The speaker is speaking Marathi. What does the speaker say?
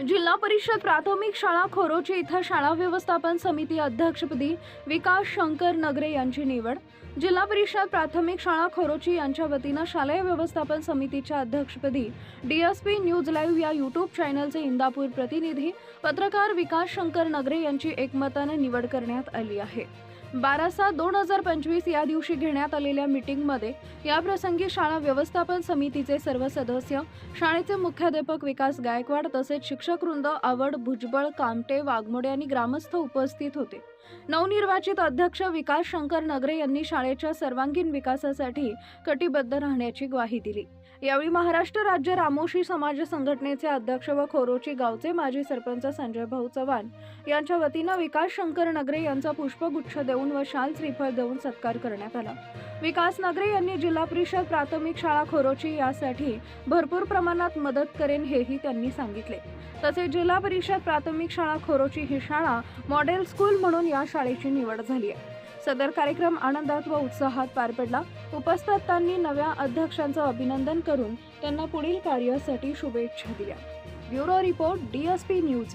जिल्हा परिषद प्राथमिक शाळा खोरोची इथं शाळा व्यवस्थापन समिती अध्यक्षपदी विकास शंकर नगरे यांची निवड. जिल्हा परिषद प्राथमिक शाळा खोरोची यांच्या वतीनं शालेय व्यवस्थापन समितीच्या अध्यक्षपदी डीएसपी न्यूज लाईव्ह या यूट्यूब चॅनलचे इंदापूर प्रतिनिधी पत्रकार विकास शंकर नगरे यांची एकमताने निवड करण्यात आली आहे. बारा सात दोन हजार पंचवीस या दिवशी घेण्यात आलेल्या मीटिंगमध्ये याप्रसंगी शाळा व्यवस्थापन समितीचे सर्व सदस्य शाळेचे मुख्याध्यापक विकास गायकवाड तसेच शिक्षक वृंद आवड भुजबळ कामटे वाघमोडे आणि ग्रामस्थ उपस्थित होते. नवनिर्वाचित अध्यक्ष विकास शंकर नगरे यांनी शाळेच्या सर्वांगीण विकासासाठी कटिबद्ध राहण्याची ग्वाही दिली. यावेळी महाराष्ट्र राज्य रामोशी समाज संघटनेचे अध्यक्ष व खोरोची गावचे माजी सरपंच संजय भाऊ चव्हाण यांच्या वतीनं विकास शंकर नगरे यांचा पुष्पगुच्छ देऊन व शाल श्रीफळ देऊन सत्कार करण्यात आला. विकास नगरे यांनी जिल्हा परिषद प्राथमिक शाळा खोरोची यासाठी भरपूर प्रमाणात मदत करेन हेही त्यांनी सांगितले. तसेच जिल्हा परिषद प्राथमिक शाळा खोरोची ही शाळा मॉडेल स्कूल म्हणून या शाळेची निवड झाली आहे. सदर कार्यक्रम आनंदात व उत्साहात पार पडला. उपस्थितांनी नव्या अध्यक्षांचं अभिनंदन करून त्यांना पुढील कार्यासाठी शुभेच्छा दिल्या. Bureau report DSP news